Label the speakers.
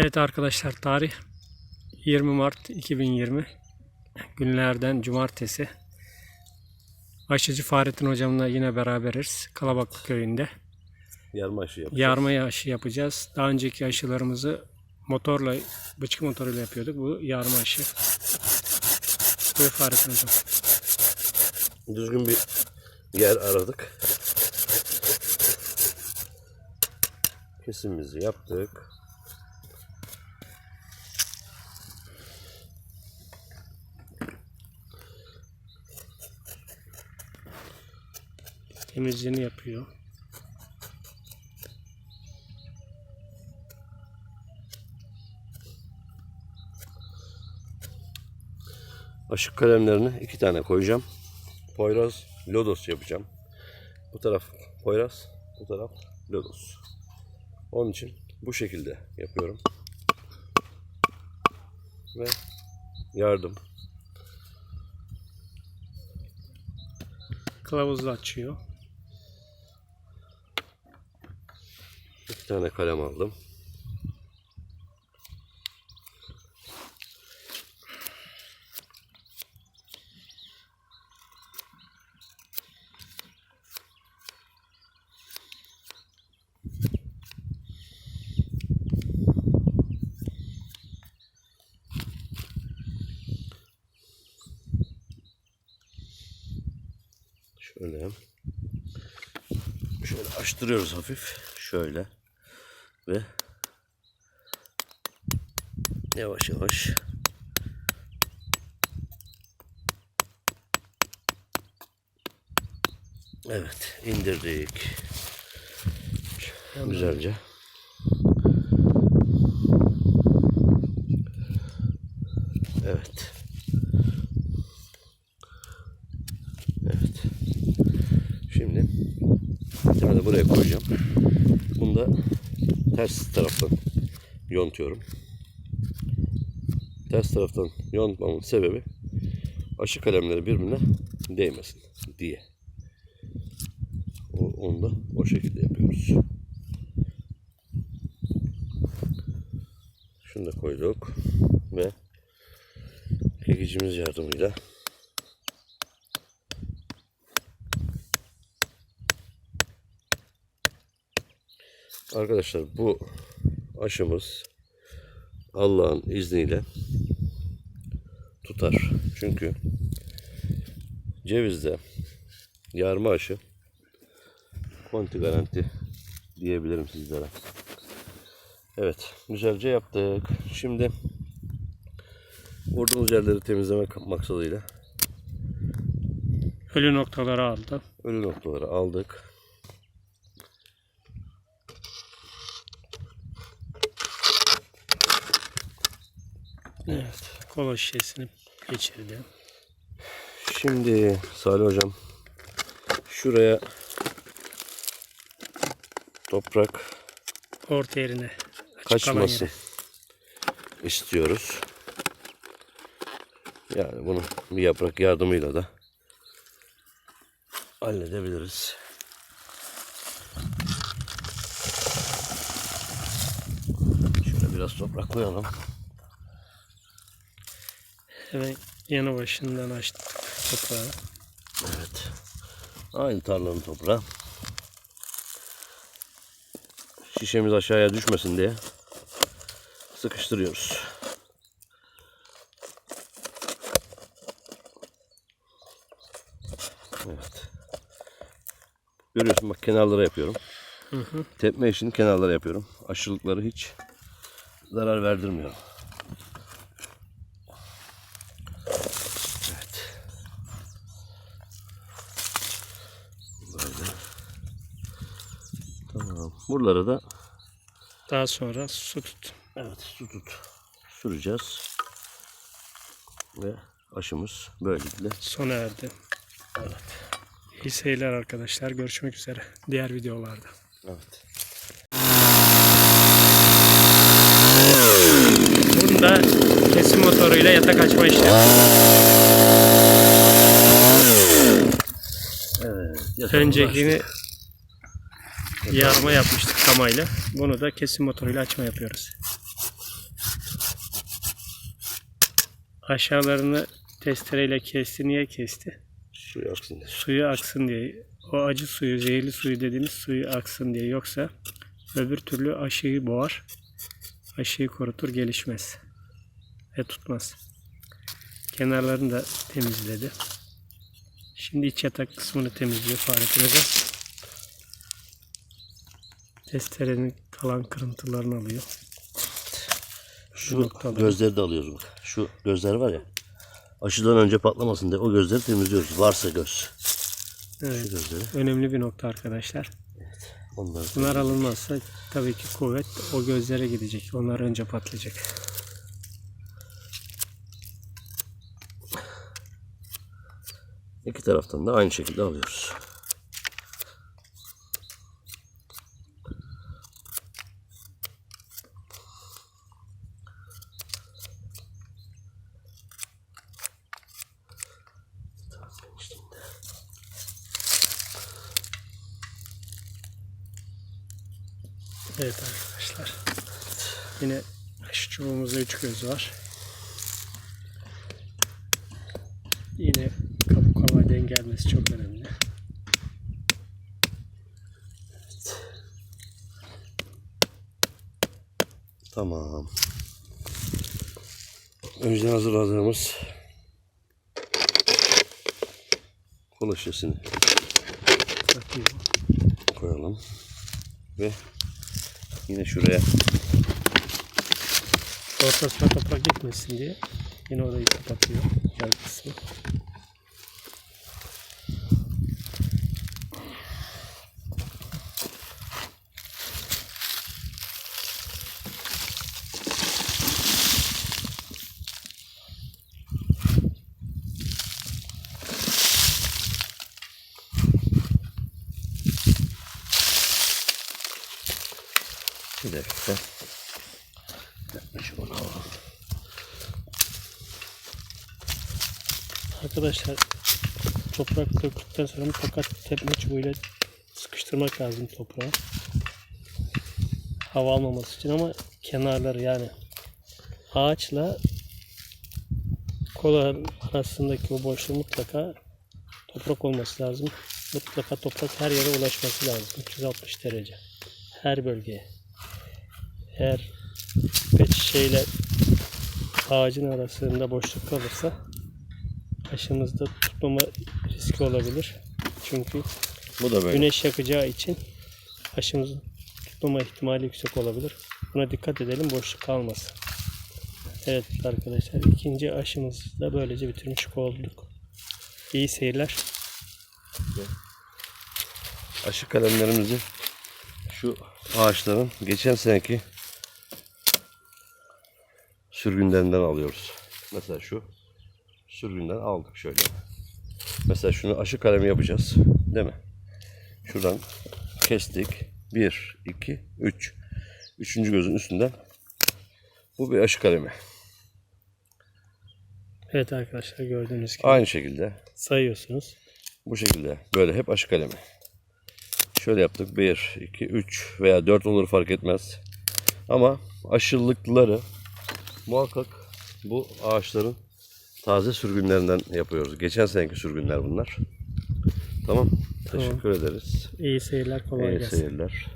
Speaker 1: Evet arkadaşlar tarih 20 Mart 2020 günlerden cumartesi. Aşıcı Fahrettin hocamla yine beraberiz Kalabaklı köyünde.
Speaker 2: Yarma aşı yapacağız.
Speaker 1: Yarma aşı yapacağız. Daha önceki aşılarımızı motorla, bıçkı motoruyla yapıyorduk. Bu yarma aşı. Buyur Fahrettin hocam.
Speaker 2: Düzgün bir yer aradık. Kesimimizi yaptık.
Speaker 1: Temizliğini yapıyor.
Speaker 2: Aşık kalemlerini iki tane koyacağım. Poyraz, lodos yapacağım. Bu taraf Poyraz, bu taraf lodos. Onun için bu şekilde yapıyorum. Ve yardım.
Speaker 1: Kılavuzla açıyor.
Speaker 2: Tane kalem aldım. Şöyle. Şöyle açtırıyoruz hafif. Şöyle. Ve yavaş yavaş Evet indirdik. Güzelce. Evet. Evet. Şimdi bir tane de buraya koyacağım. Bunu da ters taraftan yontuyorum. Ters taraftan yontmamın sebebi aşı kalemleri birbirine değmesin diye. Onu da o şekilde yapıyoruz. Şunu da koyduk ve çekicimiz yardımıyla Arkadaşlar bu aşımız Allah'ın izniyle tutar. Çünkü cevizde yarma aşı konti garanti diyebilirim sizlere. Evet, güzelce yaptık. Şimdi vurduğumuz yerleri temizlemek maksadıyla
Speaker 1: Ölü noktaları aldı.
Speaker 2: ölü noktaları aldık.
Speaker 1: Evet. Kola şişesini geçirdi.
Speaker 2: Şimdi Salih hocam şuraya toprak
Speaker 1: Orta yerine. yere.
Speaker 2: istiyoruz. Yani bunu bir yaprak yardımıyla da halledebiliriz. Şöyle biraz toprak koyalım.
Speaker 1: Hemen yanı başından açtık toprağı.
Speaker 2: Evet. Aynı tarlanın toprağı. Şişemiz aşağıya düşmesin diye sıkıştırıyoruz. Evet. Görüyorsun bak kenarlara yapıyorum.
Speaker 1: Hı hı.
Speaker 2: Tepme işini kenarlara yapıyorum. Aşırılıkları hiç zarar verdirmiyorum. Evet. Böyle. Tamam. Buralara da
Speaker 1: Daha sonra su tut.
Speaker 2: evet su tut süreceğiz. Ve aşımız böylelikle
Speaker 1: Sona erdi.
Speaker 2: evet.
Speaker 1: İyi seyirler arkadaşlar. Görüşmek üzere diğer videolarda.
Speaker 2: Evet.
Speaker 1: Bunda kesim motoruyla yatak açma işlemi.
Speaker 2: Evet.
Speaker 1: Öncekini yarma yapmıştık kamayla. Bunu da kesim motoruyla açma yapıyoruz. Aşağılarını testereyle kesti. Niye kesti?
Speaker 2: Suyu aksın diye.
Speaker 1: Suyu aksın diye. O acı suyu, zehirli suyu dediğimiz suyu aksın diye. Yoksa öbür türlü aşıyı boğar. Aşıyı korutur, gelişmez. Ve tutmaz. Kenarlarını da temizledi. Şimdi iç yatak kısmını temizliyor fare. Testerenin kalan kırıntılarını alıyor.
Speaker 2: Şu
Speaker 1: Noktaları.
Speaker 2: gözleri de alıyoruz bak. Şu gözler var ya. Aşıdan önce patlamasın diye o gözleri temizliyoruz. Varsa göz. Şu
Speaker 1: Evet.
Speaker 2: gözleri.
Speaker 1: Önemli bir nokta arkadaşlar.
Speaker 2: Onları
Speaker 1: Bunlar alınmazsa tabii ki kuvvet o gözlere gidecek. Onlar önce patlayacak.
Speaker 2: iki taraftan da aynı şekilde alıyoruz.
Speaker 1: Evet arkadaşlar. Yine aşı çubuğumuzda üç göz var. Yine kabuk hava dengelmesi çok önemli.
Speaker 2: Tamam. Önceden hazırladığımız kola şişesini koyalım. Ve yine şuraya
Speaker 1: Ortasına toprak gitmesin diye yine orayı kapatıyor. Yan kısmı.
Speaker 2: Bir dakika.
Speaker 1: Arkadaşlar toprak döktükten sonra mutlaka tepme çubuğuyla sıkıştırmak lazım toprağı. Hava almaması için ama kenarları yani ağaçla kola arasındaki o boşluğu mutlaka toprak olması lazım. Mutlaka toprak her yere ulaşması lazım. 360 derece. Her bölgeye. Eğer pet şeyle ağacın arasında boşluk kalırsa aşımızda tutmama riski olabilir. Çünkü
Speaker 2: Bu da böyle.
Speaker 1: güneş yakacağı için aşımızın tutmama ihtimali yüksek olabilir. Buna dikkat edelim boşluk kalmasın. Evet arkadaşlar ikinci aşımızı da böylece bitirmiş olduk. İyi seyirler.
Speaker 2: Aşı kalemlerimizi şu ağaçların geçen seneki sürgünlerinden alıyoruz. Mesela şu sürgünden aldık şöyle. Mesela şunu aşı kalemi yapacağız. Değil mi? Şuradan kestik. 1, 2, 3. Üçüncü gözün üstünden. Bu bir aşı kalemi.
Speaker 1: Evet arkadaşlar gördüğünüz gibi
Speaker 2: Aynı şekilde
Speaker 1: sayıyorsunuz.
Speaker 2: Bu şekilde. Böyle hep aşı kalemi. Şöyle yaptık. 1, 2, 3 veya 4 olur fark etmez. Ama aşılıkları muhakkak bu ağaçların taze sürgünlerinden yapıyoruz. Geçen seneki sürgünler bunlar.
Speaker 1: Tamam.
Speaker 2: Teşekkür ederiz.
Speaker 1: İyi seyirler kolay
Speaker 2: İyi
Speaker 1: gelsin.
Speaker 2: seyirler.